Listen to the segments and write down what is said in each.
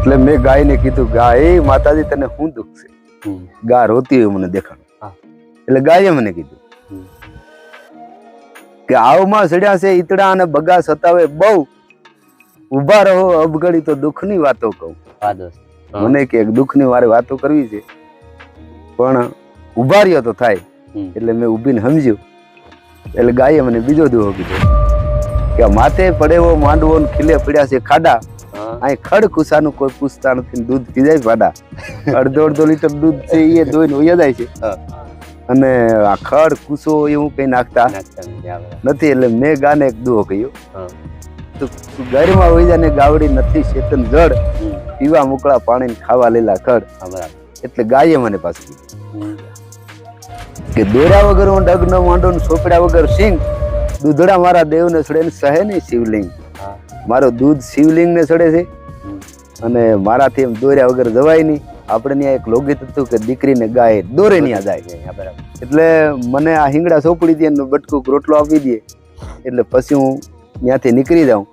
એટલે મેં ગાયને કીધું ગાય માતાજી તને શું દુઃખ છે. ગા રોતી હોય મને દેખાડો એટલે ગાયે મને કીધું કે આવમાં સડ્યા છે ઈતડા અને બગા સતાવે બહુ. ઊભા રહો અબગડી તો દુઃખની વાતો કહું. મને કે દુઃખની વારે વાતો કરવી છે. પણ ઊભા રહ્યો તો થાય. એટલે મેં ઊભીને સમજ્યું. એટલે ગાયે મને બીજો દુહો કીધો કે માથે પડેવો માંડવો ખીલે પડ્યા છે ખાડા. અહીં ખડ કુસાનું કોઈ પૂછતા નથી દૂધ પી જાય પાડા અડધો અડધો લીટર દૂધ છે એ દોઈને વયા જાય છે. અને આ ખડ કુસો એવું કઈ નાખતા નથી એટલે મેં ગાને એક દુહો કહ્યો હા. તો તું ઘરમાં વહી જાય ગાવડી નથી શેતન જડ. પીવા મોકળા પાણી ખાવા લેલા ખડ. એટલે ગાયે મને પાછું કે દોરા વગર હું ડગ ન માંડો ને સોપડ્યા વગર સિંગ. દૂધડા મારા દેવને સડે સહે નહીં શિવલિંગ. મારો દૂધ શિવલિંગ ને સડે છે. અને મારાથી એમ દોર્યા વગર જવાય નહીં. આપણે ત્યાં એક લોકગીત હતું કે દીકરીને ગાય દોરે ત્યાં જાય. બરાબર. એટલે મને આ હિંગડા સોપડી દે એનું બટકું રોટલો આપી દે. એટલે પછી હું ત્યાંથી નીકળી જાઉં.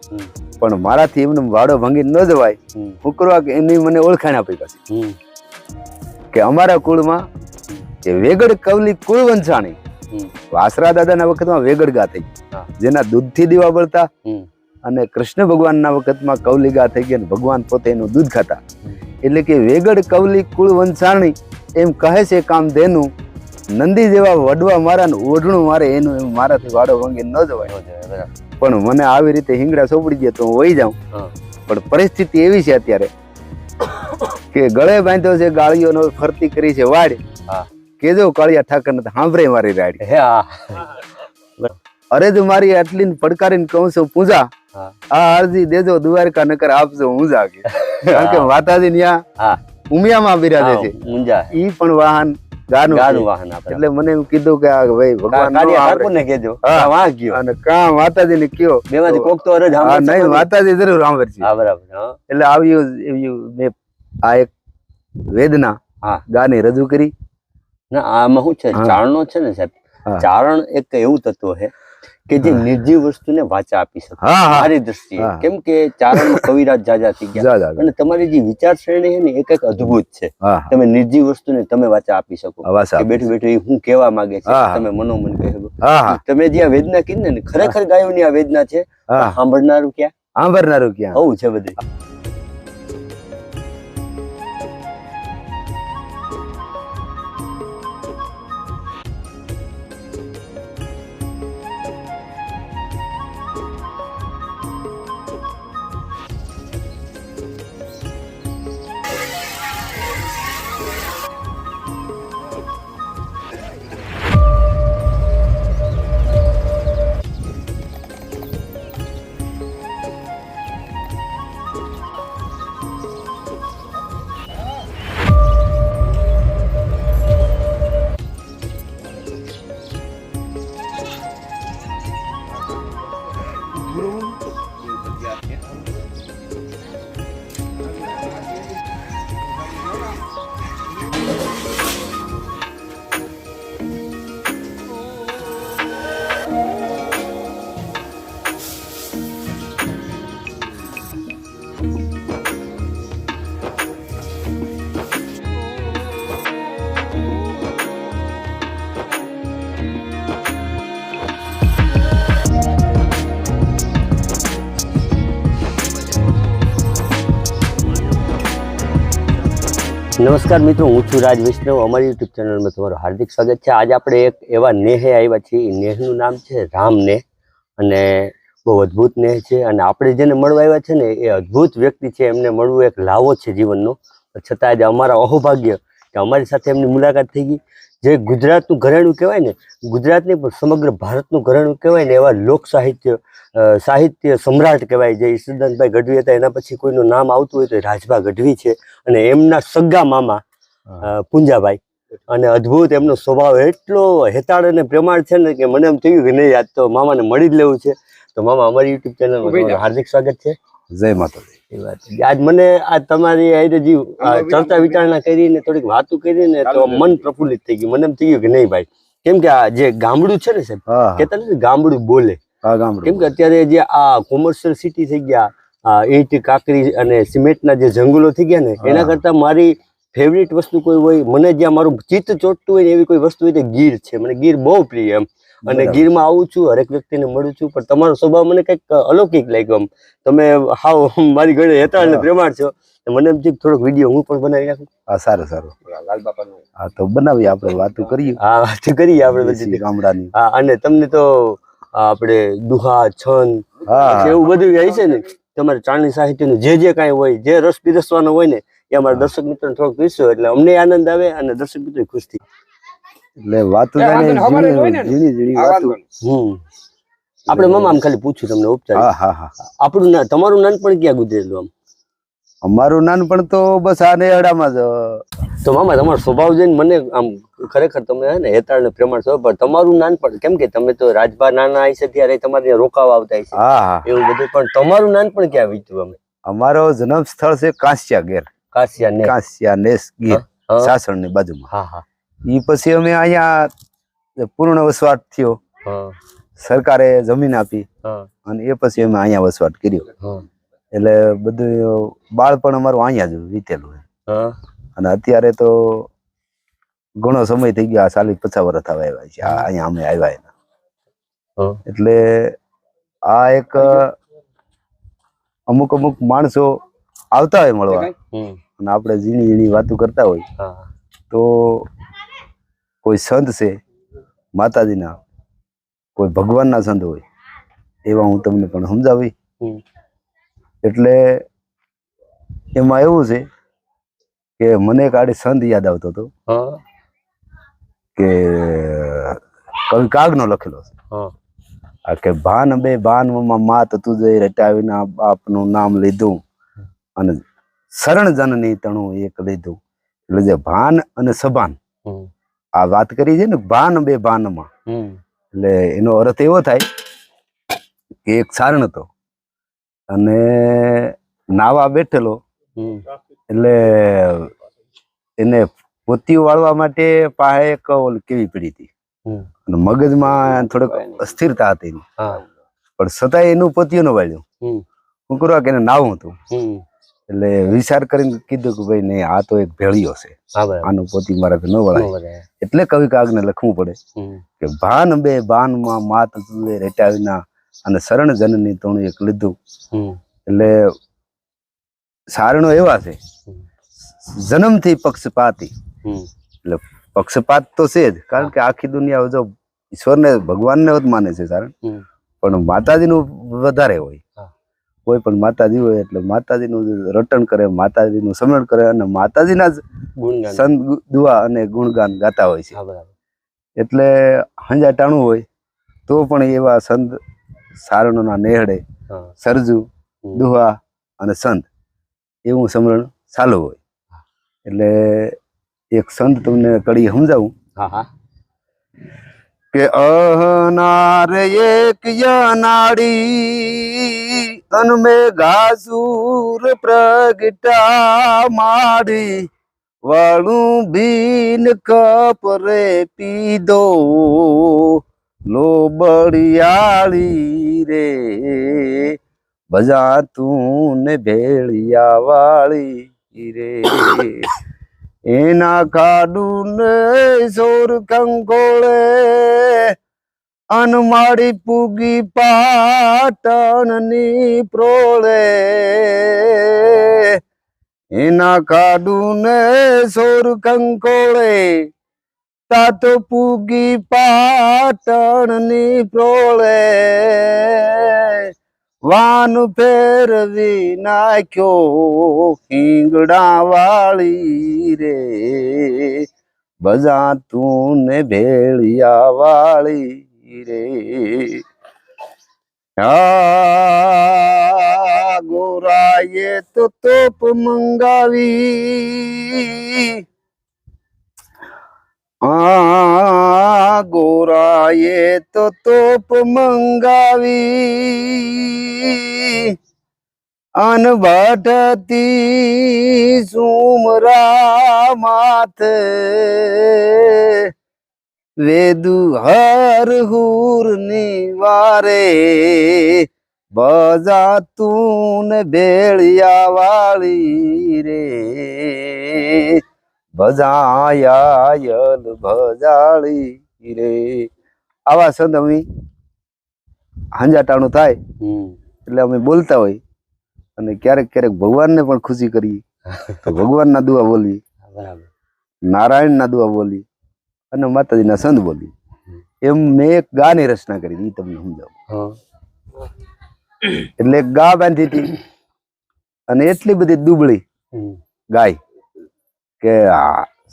પણ મારાથી એમને વાડો ભાંગી ન જવાય. હું કરવા કે એની મને ઓળખાણ આપી પાછી. કે અમારા કુળમાં કે વેગડ કવલી કુળ વંશાણી. વાસરા દાદાના વખતમાં વેગડ ગાતી. જેના દૂધથી દીવા બળતા. અને કૃષ્ણ ભગવાનના વખતમાં કવલિગા થઈ ગયા ભગવાન પોતે એનું દૂધ ખાતા. એટલે કે વેગડ કવલી કુળ વંશાણી એમ કહે છે કામ દેનું નંદી જેવા વડવા મારા ને ઓઢણું મારે એનું એમ મારાથી વાડો ભાંગી ન જવાય. પણ મને આવી રીતે હિંગડા સોપડી ગયા તો હું વહી જાઉં. પણ પરિસ્થિતિ એવી છે અત્યારે કે ગળે બાંધ્યો છે ગાળીઓનો ફરતી કરી છે વાડ. કેજો કાળિયા ઠાકર ને સાંભળે મારી રાડી. અરે તો મારી આટલી પડકારીને કહું છું પૂજા. આ અરજી દેજો દ્વારકા નકર આપજો હું જાગે કારણ કે માતાજી ન્યા ઉમિયામાં બિરાજે છે. ઈ પણ વાહન ગાનું ગાનું વાહન એટલે મને એમ કીધું કે ભાઈ ભગવાન અને માતાજી ને કયો. બેમાંથી કોક તો અરજ નહીં માતાજી જરૂર સાંભળશે. બરાબર એટલે આવ્યું એવું મેં આ એક વેદના હા. ગાને રજૂ કરી. ના આમાં શું છે? ચારણો છે ને સાહેબ? ચારણ એક એવું તત્વ છે કે જે નિર્જીવ વસ્તુને વાચા આપી શકે. મારી દ્રષ્ટિએ. કેમ કે ચારણ કવિરાજ જાજા થઈ ગયા. અને તમારી જે વિચાર શ્રેણી છે ને એક એક અદ્ભુત છે. તમે નિર્જીવ વસ્તુને તમે વાચા આપી શકો. કે બેઠું બેઠું હું કેવા માંગે છે. તમે મનોમન કહી શકો. તમે જે આ વેદના કીધી ને ખરેખર ગાયોની આ વેદના છે સાંભળનારું ક્યાં? સાંભળનારું ક્યાં? આવું છે બધું. નમસ્કાર મિત્રો, હું છું રાજ વૈષ્ણવ. અમારી યુટ્યુબ ચેનલમાં તમારું હાર્દિક સ્વાગત છે. આજે આપણે એક એવા નેહે આવ્યા છીએ. નેહનું નામ છે રામ નેહ. અને બહુ અદ્ભુત નેહ છે. અને આપણે જેને મળવા આવ્યા છે ને, એ અદ્ભુત વ્યક્તિ છે. એમને મળવું એક લાવો છે જીવનનો. છતાં આજે અમારા અહોભાગ્ય કે અમારી સાથે એમની મુલાકાત થઈ ગઈ. જે ગુજરાતનું ઘરેણું કહેવાય ને, ગુજરાતની પણ સમગ્ર ભારતનું ઘરેણું કહેવાય ને, એવા લોક સાહિત્ય સાહિત્ય સમ્રાટ કહેવાય જે ઈશ્વરદાનભાઈ ગઢવી હતા એના પછી કોઈનું નામ આવતું હોય તો રાજભા ગઢવી છે અને એમના સગા મામા પૂંજાભાઈ. અને અદ્ભુત એમનો સ્વભાવ એટલો હેતાળ અને પ્રમાણ છે ને કે મને એમ થયું કે નહીં આજ તો મામાને મળી જ લેવું છે. તો મામા અમારી યુટ્યુબ ચેનલમાં હાર્દિક સ્વાગત છે. જય માતાજી. એ વાત આજ મને આ તમારી હારે જે ચર્ચા વિચારણા કરીને થોડીક વાતો કરીને તો મન પ્રફુલ્લિત થઈ ગયું. મને એમ થઈ ગયું કે નહીં ભાઈ. કેમ કે આ જે ગામડું છે ને સાહેબ કેતા ગામડું બોલે. કેમ કે અત્યારે જે આ કોમર્શિયલ સિટી થઈ ગયા આ ઈંટ કાકરી અને સિમેન્ટના જે જંગલો થઈ ગયા ને એના કરતા મારી ફેવરિટ વસ્તુ કોઈ હોય મને જ્યાં મારું ચિત્ત ચોટતું હોય ને એવી કોઈ વસ્તુ હોય તો ગીર છે. મને ગીર બહુ પ્રિય એમ. અને ગીરમાં આવું છું હરેક વ્યક્તિને મળું છું પણ તમારો સ્વભાવ મને કંઈક અલૌકિક લાગ્યો આમ. તમે હાવ મારી ઘરે હેતા અને. પ્રેમાળ છો મને એમ થયું થોડોક વીડિયો હું પણ બનાવી નાખું. હા સારું સારું. હા તો બનાવીએ આપણે વાતો કરીએ. હા વાત કરીએ આપણે ગામડાની. હા અને તમને તો આપણે દુહા છંદ એવું બધું હોય છે ને તમારે ચાલણી સાહિત્યનું જે જે કાંઈ હોય જે રસ પીરસવાનો હોય ને એ અમારા દર્શક મિત્રો થોડોક પીરસો એટલે અમને આનંદ આવે અને દર્શક મિત્રો ખુશ થઈ એટલે વાતો હમ. આપણે મામા આમ ખાલી પૂછ્યું તમને ઉપચાર. હા હા હા. આપણું ના તમારું નાનપણ ક્યાં ગુજરેલું આમ? અમારું નાનપણ તો બસ આ નેહડામાં જ તો મામા તમારો સ્વભાવ જોઈને મને આમ ખરેખર તમે હે ને હેતાળ ને પ્રેમાળ છો પણ તમારું નાનપણ કેમ કે તમે તો રાજભા નાના હશે ત્યારે તમારે રોકાવા આવતા હા એવું બધું પણ તમારું નાનપણ ક્યાં વીત્યું અમે? અમારો જન્મ સ્થળ છે કાંસ્યા ગેર. કાશિયા ને કાંસ્યા નેસ ગીર સાસણની બાજુમાં. હા હા. ઈ પછી અમે અહીંયા પૂર્ણ વસવાટ થયો. સરકારે જમીન આપી અને એ પછી અમે અહીંયા વસવાટ કર્યો. હા. એટલે બધું બાળપણ અમારું અહીંયા જ વીતેલું અને અત્યારે તો ઘણો સમય થઈ ગયો આ ચાલીસ પચાસ વર્ષ થવા આવ્યા છે અહીંયા અમે આવ્યા એના. એટલે આ એક અમુક અમુક માણસો આવતા હોય મળવા. અને આપણે ઝીણી ઝીણી વાતો કરતા હોય. તો કોઈ સંત છે માતાજીના કોઈ ભગવાનના સંત હોય એવા હું તમને પણ સમજાવી. એટલે એમાં એવું છે કે મને આડે સંત યાદ આવતો હતો કે કવિ કાગનો લખેલો છે. આ કે ભાન બે ભાનમાં માત તુજે રટાવીને બાપનું નામ લીધું અને શરણ જનની તણું એક લીધું. એટલે જે ભાન અને સભાન આ વાત કરી છે ને ભાન બે ભાનમાં. માં એટલે એનો અર્થ એવો થાય કે એક સારણ હતો. અને નાવા બેઠેલો. એટલે એને પોતી વાળવા માટે પાસે એક કેવી પડી હતી. અને મગજમાં થોડીક અસ્થિરતા હતી પણ છતાંય એનું પોતીયું ન વાળ્યું. હું કરવા કે એને નાવું હતું. એટલે વિચાર કરીને કીધું કે ભાઈ નહીં આ તો એક ભેળિયો છે. આનું પોતી મારાથી ન વળાય. એટલે કવિ કાગને લખવું પડે કે ભાન બે ભાનમાં માત રેટાવીના અને શરણ જનની તોણું એક લીધું. એટલે સારણો એવા છે. જન્મથી પક્ષપાતી. એટલે પક્ષપાત તો છે જ. કારણ કે આખી દુનિયા જો ઈશ્વરને ભગવાનને જ માને છે સારણ. પણ માતાજીનું વધારે હોય. કોઈ પણ માતાજી હોય એટલે માતાજીનું રટણ કરે માતાજીનું સમરણ કરે અને માતાજીના જ સંત દુઆ અને ગુણગાન ગાતા હોય છે. એટલે હંજાટાણું હોય તો પણ એવા સંત સારણોના નેહડે સરજુ દુહા અને સંત. એવું સમરણ ચાલુ હોય. એટલે એક સંત તમને કડી સમજાવું. હા હા. કે અહનાર એક યનાડી તનમે ઘાસુર પ્રગટા માડી વાળું ભીન કપરે પીધો લોબડિયાળી રે. બજા તું ને ભેળિયા વાળી રે. એના કાડું ને સોર કંકોળે અનમાળી પૂગી પાટણની પ્રોળે. એના કાડું ને સોર કંકોળે તાત પૂગી પાટણની પ્રોળે વાન ફેરવી નાખ્યો હિંગડા વાળી રે. બજા તું ને ભેળિયા વાળી રે. ગોરાએ તો તોપ મંગાવી. આ ગોરાએ તો તોપ મંગાવી. અન ભટતી સુમરા માથે. વેદુ હર હુર નિવારે વારે ભજા તું ભેળિયા વાળી રે. ભજાયાયલ ભજાળી રે. આવા સંત અમે હાંજાટાણું થાય. એટલે અમે બોલતા હોય. અને ક્યારેક ક્યારેક ભગવાનને પણ ખુશી કરીએ. તો ભગવાનના દુઆ બોલી બરાબર. નારાયણના દુઆ બોલી અને માતાજીના સંત બોલી એમ મેં એક ગાની રચના કરી એ તમને સમજાવું. હા. એટલે ગા બાંધી હતી. અને એટલી બધી દુબળી ગાય. કે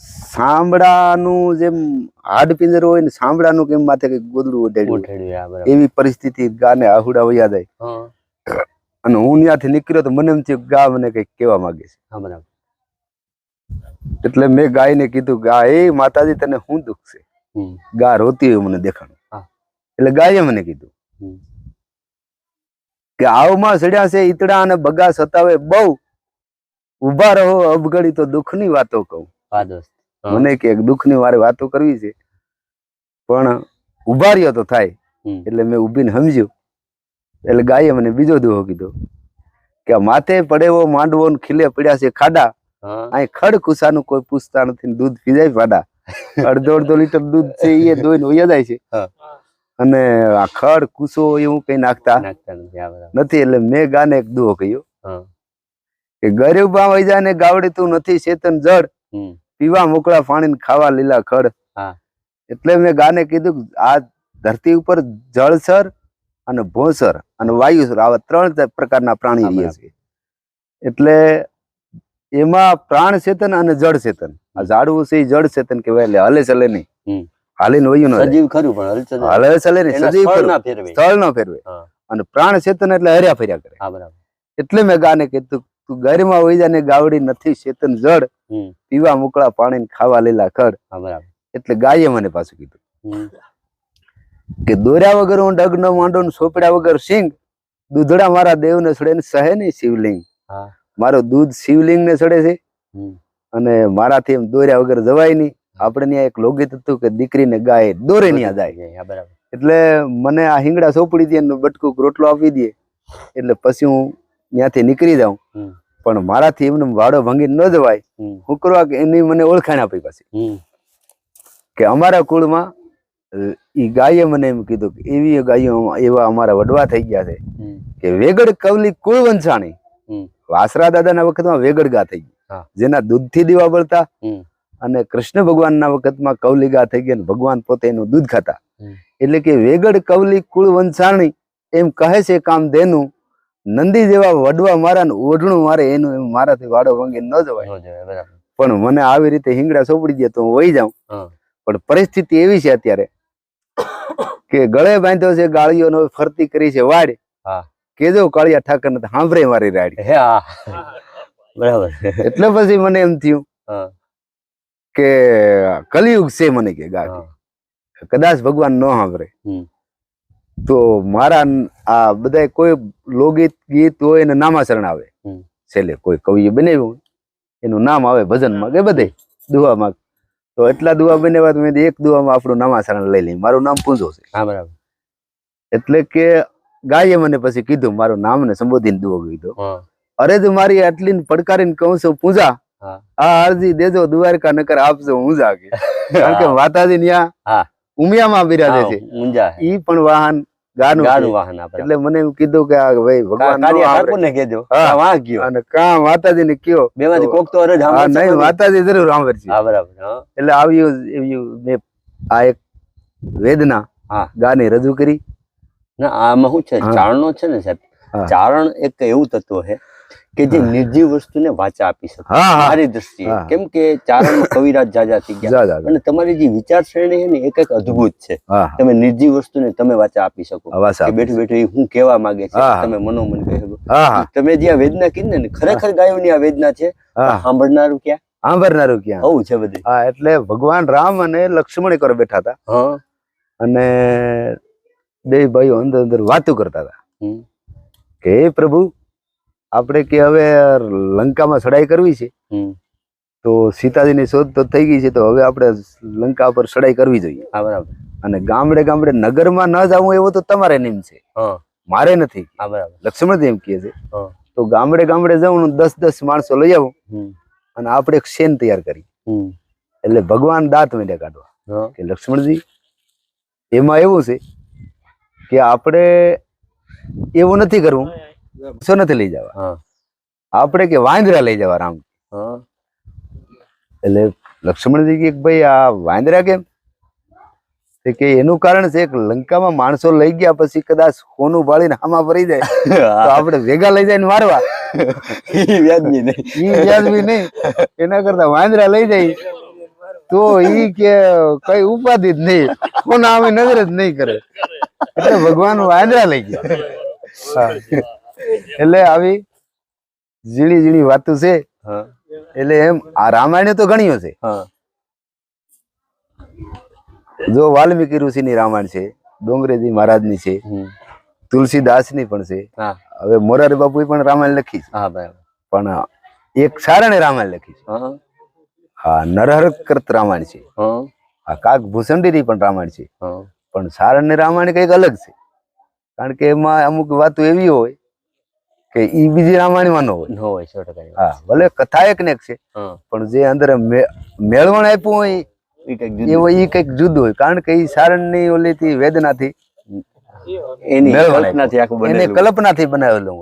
સાંભળાનું જેમ હાડ પિંજર હોય ને સાંભળાનું કેમ માથે કંઈક ગોદડું ઓઢાડ્યું. એવી પરિસ્થિતિ ગાને આહુડા વયા જાય. અને હું ત્યાંથી નીકળ્યો તો મને એમ થયું ગા મને કંઈક કેવા માંગે છે. બરાબર. એટલે મેં ગાયને કીધું ગા એ માતાજી તને શું દુઃખ છે? ગા રોતી હોય મને દેખાણું એટલે ગાયે મને કીધું કે આવમાં સડ્યા છે ઈતડા અને બગા સતાવે બહુ. ઊભા રહો અબગડી તો દુઃખની વાતો કહું. દોસ્ત. મને કે દુઃખની વારે વાતો કરવી છે. પણ ઊભા રહ્યો તો થાય. એટલે મેં ઉભીને સમજ્યું. એટલે ગાયે મને બીજો દુહો કીધો કે માથે પડેવો માંડવો ખીલે પડ્યા છે ખાડા. અહીં ખડ કુસાનું કોઈ પૂછતા નથી દૂધ પીજાય પાડા. અડધો અડધો લીટર દૂધ છે એ દોઈને વયા જાય છે અને આ ખડ કુસો એવું કઈ નાખતા નથી એટલે મેં ગાને એક દુહો કહ્યો. કે ગરીબ વહી જાય ને ગાવડે તું નથી ચેતન જડ પીવા મોકળા પાણી ને ખાવા લીલા ખડ. એટલે મેં ગાને કીધું આ ધરતી ઉપર જળસર અને ભોસર અને વાયુસર આવા ત્રણ પ્રકારના પ્રાણી રહે છે એટલે એમાં પ્રાણ ચેતન અને જળ ચેતન આ ઝાડવું છે એ જળ ચેતન કહેવાય એટલે હલે ચલે નહીં. હાલીને વયું સજીવ ખરું પણ હલે ચલે નહીં. સજીવ સ્થળ ન ફેરવે. અને પ્રાણ ચેતન એટલે હર્યા ફર્યા કરે. એટલે મેં ગાને કીધું તું ગરીમાં હોય જાય ગાવડી નથી ચેતન જળ પીવા મોકળા પાણી ને ખાવા લેલા ખડ એટલે ગાયે મને પાછું કીધું કે દોર્યા વગર હું ડગ ન માંડો સોપડ્યા વગર સિંગ દૂધડા મારા સડે ને સહે નહીં શિવલિંગ. મારો દૂધ શિવલિંગ ને સડે છે. અને મારાથી એમ દોર્યા વગર જવાય નહીં. આપણે ત્યાં એક લોકગીત હતું કે દીકરીને ગાય દોરે ન્યા જાય. એટલે મને આ હિંગડા સોપડી દે બટકું રોટલો આપી દે. એટલે પછી હું ત્યાંથી નીકળી જાઉં. પણ મારાથી એમને વાડો ભંગી ન જવાય. હું કરવા કે એની મને ઓળખાણ આપી પાછી. કે અમારા કુળમાં ઈ ગાયે મને એમ કીધું કે એવી ગાયો એવા અમારા વડવા થઈ ગયા છે. કે વેગડ કવલી કુળ વંશાણી. વાસરા દાદાના વખતમાં વેગડ ગા થઈ ગઈ. જેના દૂધથી દીવા બળતા અને કૃષ્ણ ભગવાનના વખતમાં કવલી ગા થઈ ગઈ અને ભગવાન પોતે એનું દૂધ ખાતા. એટલે કે વેગડ કવલી કુળ વંશાણી એમ કહે છે કામ દેનું નંદી જેવા વડવા મારા ને ઓઢણું મારે એનું મારાથી વાડો ભાંગી ન જવાય. પણ મને આવી રીતે હિંગડા સોપડી દે તો હું વહી જાઉં. પણ પરિસ્થિતિ એવી છે અત્યારે કે ગળે બાંધ્યો છે ગાળીઓનો ફરતી કરી છે વાડ. કેજો કાળિયા ઠાકર ને સાંભળે મારી રાડી. હા બરાબર. એટલે પછી મને એમ થયું કે કલિયુગ છે મને કે ગાડી. કદાચ ભગવાન ન સાંભળે તો મારા આ બધા કોઈ લોકગીત ગીત હોય એને નામાચરણ આવે. છેલ્લે કોઈ કવિએ બનાવ્યું એનું નામ આવે ભજનમાં કે બધે દુવામાં તો એટલા દુઆ બનાવ્યા મેં એક દુવામાં આપણું નામાચરણ લઈ લઈ મારું નામ પૂંજો છે. હા બરાબર. એટલે કે ગાયે મને પછી કીધું મારું નામ ને સંબોધીને દુઓ કીધો. અરે તું મારી આટલી પડકારીને કહું છું પૂજા આ અરજી દેજો દ્વારકા નકર આપજો ઊંઝા કે કારણ કે માતાજી ત્યાં ઉમિયામાં બિરાજે છે. ઈ પણ વાહન ગાનું ગાનું વાહન એટલે મને એમ કીધું કે ભાઈ ભગવાન નો કાળિયા આવડે. ઠાકોરને કહેજો. હા. ગયો. અને કા માતાજી ને કયો. બેમાંથી કોક તો અરજ હા નહીં માતાજી જરૂર સાંભળશે હા બરાબર એટલે આવ્યું એવું મેં આ એક વેદના હા. ગાને રજૂ કરી. ના આમાં શું છે? ચારણો છે ને સાહેબ? ચારણ એક એવું તત્વ છે કે જે નિર્જીવ વસ્તુને વાચા આપી શકે. મારી દ્રષ્ટિએ. કેમ કે ચારણ કવિરાજ જાજા થઈ ગયા. અને તમારી જે વિચાર શ્રેણી છે ને એક એક અદ્ભુત છે. તમે નિર્જીવ વસ્તુને તમે વાચા આપી શકો. કે બેઠું બેઠું હું કેવા માંગે છે તમે મનોમન કહી શકો તમે જે આ વેદના કીધી ને ખરેખર ગાયોની આ વેદના છે સાંભળનારું ક્યાં? સાંભળનારું ક્યાં? આવું છે બધું. હા એટલે ભગવાન રામ અને લક્ષ્મણ એક બેઠા હતા. અને બે ભાઈઓ અંદર અંદર વાતો કરતા હતા. કે પ્રભુ આપણે કે હવે લંકામાં ચડાઈ કરવી છે. તો સીતાજીની શોધ તો થઈ ગઈ છે તો હવે આપણે લંકા પર ચડાઈ કરવી જોઈએ. બરાબર. અને ગામડે ગામડે નગરમાં ન જવું એવો તો તમારે નિયમ છે. મારે નથી. લક્ષ્મણજી એમ કહે છે. તો ગામડે ગામડે જાઉં દસ દસ માણસો લઈ આવું અને આપણે એક શેન તૈયાર કરી. એટલે ભગવાન દાંત મેળ્યા કાઢવા. કે લક્ષ્મણજી એમાં એવું છે કે આપણે એવું નથી કરવું. નથી લઈ જવા. આપણે કે વાંદરા લઈ જવા રામ. એટલે લક્ષ્મણજી કે ભાઈ આ વાંદરા કેમ? કે એનું કારણ છે કે લંકામાં માણસો લઈ ગયા પછી કદાચ સોનું ભાળીને આમાં ભરી જાય તો આપણે ભેગા લઈ જઈને મારવા વ્યાજબી નહીં. વ્યાજબી નહીં. એના કરતા વાંદરા લઈ જાય. તો ઈ કે કઈ ઉપાધિ જ નહીં. કોના આવે નજર જ નહીં કરે. એટલે ભગવાન વાંદરા લઈ ગયા. એટલે આવી ઝીણી ઝીણી વાતો છે. હા. એટલે એમ આ રામાયણ તો ઘણી છે. હા. જો વાલ્મીકી ઋષિ ની રામાયણ છે ડોંગરેજી મહારાજની છે તુલસીદાસની પણ છે. હા. હવે મોરારી બાપુ પણ રામાયણ લખી છે. પણ એક સારણે રામાયણ લખી છે. હા. નરહરકૃત રામાયણ છે. હા. આ કાક ભૂષંડીની પણ રામાયણ છે. પણ પણ સારણની રામાયણ કંઈક અલગ છે. કારણ કે એમાં અમુક વાતો એવી હોય કે ઈ બીજી રામાયણમાં ન હોય. ન હોય સો ટકા હા ભલે કથા એક ને એક છે પણ જે અંદર મેળવણ આપ્યું હોય એ કંઈક એ હોય ઈ કંઈક જુદું હોય કારણ કે ઈ સારણની વેદના થી એની મેળવણ કલ્પનાથી આખું એને બનેલું. કલ્પનાથી બનાવેલું